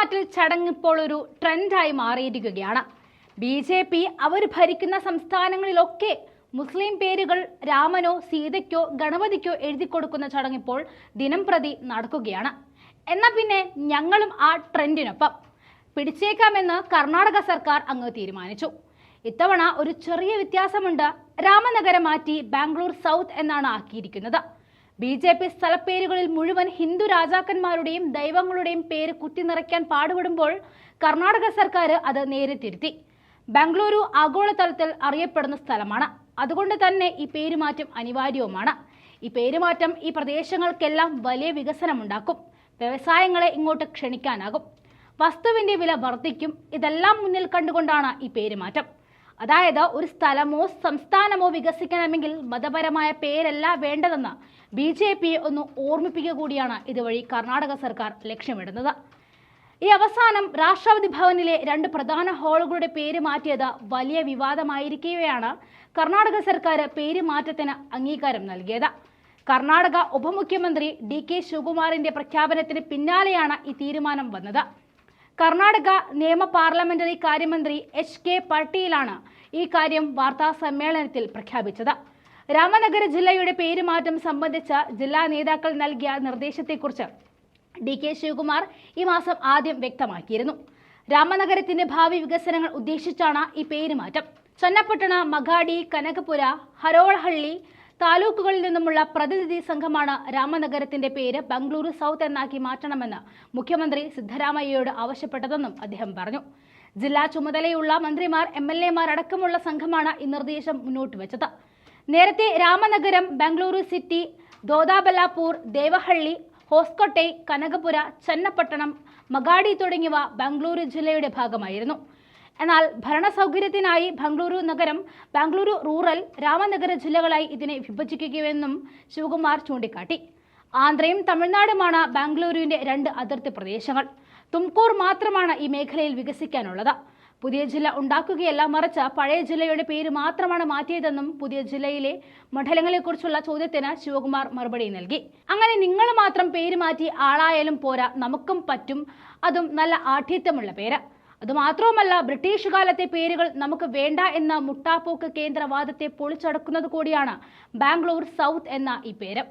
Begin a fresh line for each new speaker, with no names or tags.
പേരുമാറ്റൽ ചടങ്ങ് ഇപ്പോൾ ഒരു ട്രെൻഡായി മാറിയിരിക്കുകയാണ്. ബി ജെ പി അവർ ഭരിക്കുന്ന സംസ്ഥാനങ്ങളിലൊക്കെ മുസ്ലിം പേരുകൾ രാമനോ സീതയ്ക്കോ ഗണപതിക്കോ എഴുതി കൊടുക്കുന്ന ചടങ്ങിപ്പോൾ ദിനം പ്രതി നടക്കുകയാണ്. എന്നാൽ പിന്നെ ഞങ്ങളും ആ ട്രെൻഡിനൊപ്പം. പിടിച്ചേക്കാമെന്ന് കർണാടക സർക്കാർ അങ്ങ് തീരുമാനിച്ചു. ഇത്തവണ ഒരു ചെറിയ വ്യത്യാസമുണ്ട്. രാമനഗരം മാറ്റി ബാംഗ്ലൂർ സൗത്ത് എന്നാണ് ആക്കിയിരിക്കുന്നത്. ബി ജെ പി സ്ഥലപ്പേരുകളിൽ മുഴുവൻ ഹിന്ദു രാജാക്കന്മാരുടെയും ദൈവങ്ങളുടെയും പേര് കുത്തി നിറയ്ക്കാൻ പാടുപെടുമ്പോൾ കർണാടക സർക്കാർ അത് നേരെ തിരുത്തി ബംഗളൂരു ആഗോളതലത്തിൽ അറിയപ്പെടുന്ന സ്ഥലമാണ്. അതുകൊണ്ട് തന്നെ ഈ പേരുമാറ്റം അനിവാര്യവുമാണ്. ഈ പേരുമാറ്റം ഈ പ്രദേശങ്ങൾക്കെല്ലാം വലിയ വികസനമുണ്ടാക്കും. വ്യവസായങ്ങളെ ഇങ്ങോട്ട് ക്ഷണിക്കാനാകും. വസ്തുവിന്റെ വില വർദ്ധിക്കും. ഇതെല്ലാം മുന്നിൽ കണ്ടുകൊണ്ടാണ് ഈ പേരുമാറ്റം. അതായത് ഒരു സ്ഥലമോ സംസ്ഥാനമോ വികസിക്കണമെങ്കിൽ മതപരമായ പേരല്ല വേണ്ടതെന്ന് ബി ജെ പിയെ ഒന്ന് ഓർമ്മിപ്പിക്കുക കൂടിയാണ് ഇതുവഴി കർണാടക സർക്കാർ ലക്ഷ്യമിടുന്നത്. ഈ അവസാനം രാഷ്ട്രപതി ഭവനിലെ രണ്ട് പ്രധാന ഹാളുകളുടെ പേര് മാറ്റിയത് വലിയ വിവാദമായിരിക്കുകയാണ് കർണാടക സർക്കാർ പേര് മാറ്റത്തിന് അംഗീകാരം നൽകിയത്. കർണാടക ഉപമുഖ്യമന്ത്രി ഡി കെ ശിവകുമാറിന്റെ പ്രഖ്യാപനത്തിന് പിന്നാലെയാണ് ഈ തീരുമാനം വന്നത്. കർണാടക നിയമ പാർലമെന്ററി കാര്യമന്ത്രി എച്ച് കെ പട്ടീലാണ് ഈ കാര്യം വാർത്താ സമ്മേളനത്തിൽ പ്രഖ്യാപിച്ചത്. രാമനഗര ജില്ലയുടെ പേരുമാറ്റം സംബന്ധിച്ച ജില്ലാ നേതാക്കൾ നൽകിയ നിർദ്ദേശത്തെക്കുറിച്ച് ഡി കെ ശിവകുമാർ ഈ മാസം ആദ്യം വ്യക്തമാക്കിയിരുന്നു. രാമനഗരത്തിന്റെ ഭാവി വികസനങ്ങൾ ഉദ്ദേശിച്ചാണ് ഈ പേരുമാറ്റം. ചന്നപ്പട്ടണ മഗാടി കനകപുര ഹരോളഹള്ളി താലൂക്കുകളിൽ നിന്നുമുള്ള പ്രതിനിധി സംഘമാണ് രാമനഗരത്തിന്റെ പേര് ബംഗളൂരു സൗത്ത് എന്നാക്കി മാറ്റണമെന്ന് മുഖ്യമന്ത്രി സിദ്ധരാമയ്യയോട് ആവശ്യപ്പെട്ടതെന്നും അദ്ദേഹം പറഞ്ഞു. ജില്ലാ ചുമതലയുള്ള മന്ത്രിമാർ എം എൽ എമാർ അടക്കമുള്ള സംഘമാണ് ഈ നിർദ്ദേശം മുന്നോട്ട് വെച്ചത്. നേരത്തെ രാമനഗരം ബംഗളൂരു സിറ്റി ദോദാബല്ലാപൂർ ദേവഹള്ളി ഹോസ്കോട്ടെ കനകപുര ചെന്നപ്പട്ടണം മഗാഡി തുടങ്ങിയവ ബംഗളൂരു ജില്ലയുടെ ഭാഗമായിരുന്നു. എന്നാൽ ഭരണ സൗകര്യത്തിനായി ബംഗളൂരു നഗരം ബാംഗ്ലൂരു റൂറൽ രാമനഗര ജില്ലകളായി ഇതിനെ വിഭജിക്കുകയെന്നും ശിവകുമാർ ചൂണ്ടിക്കാട്ടി. ആന്ധ്രയും തമിഴ്നാടുമാണ് ബാംഗ്ലൂരുവിന്റെ രണ്ട് അതിർത്തി പ്രദേശങ്ങൾ. തുംകൂർ മാത്രമാണ് ഈ മേഖലയിൽ വികസിക്കാനുള്ളത്. പുതിയ ജില്ല ഉണ്ടാക്കുകയല്ല മറിച്ച് പഴയ ജില്ലയുടെ പേര് മാത്രമാണ് മാറ്റിയതെന്നും പുതിയ ജില്ലയിലെ മണ്ഡലങ്ങളെക്കുറിച്ചുള്ള ചോദ്യത്തിന് ശിവകുമാർ മറുപടി നൽകി. അങ്ങനെ നിങ്ങൾ മാത്രം പേര് മാറ്റി ആളായാലും പോരാ നമുക്കും പറ്റും. അതും നല്ല ആഠ്യത്വമുള്ള പേര്. അതുമാത്രവുമല്ല ബ്രിട്ടീഷ് കാലത്തെ പേരുകൾ നമുക്ക് വേണ്ട എന്ന മുട്ടാപ്പോക്ക് കേന്ദ്രവാദത്തെ പൊളിച്ചടക്കുന്നത് കൂടിയാണ് ബാംഗ്ലൂർ സൗത്ത് എന്ന ഈ പേര്.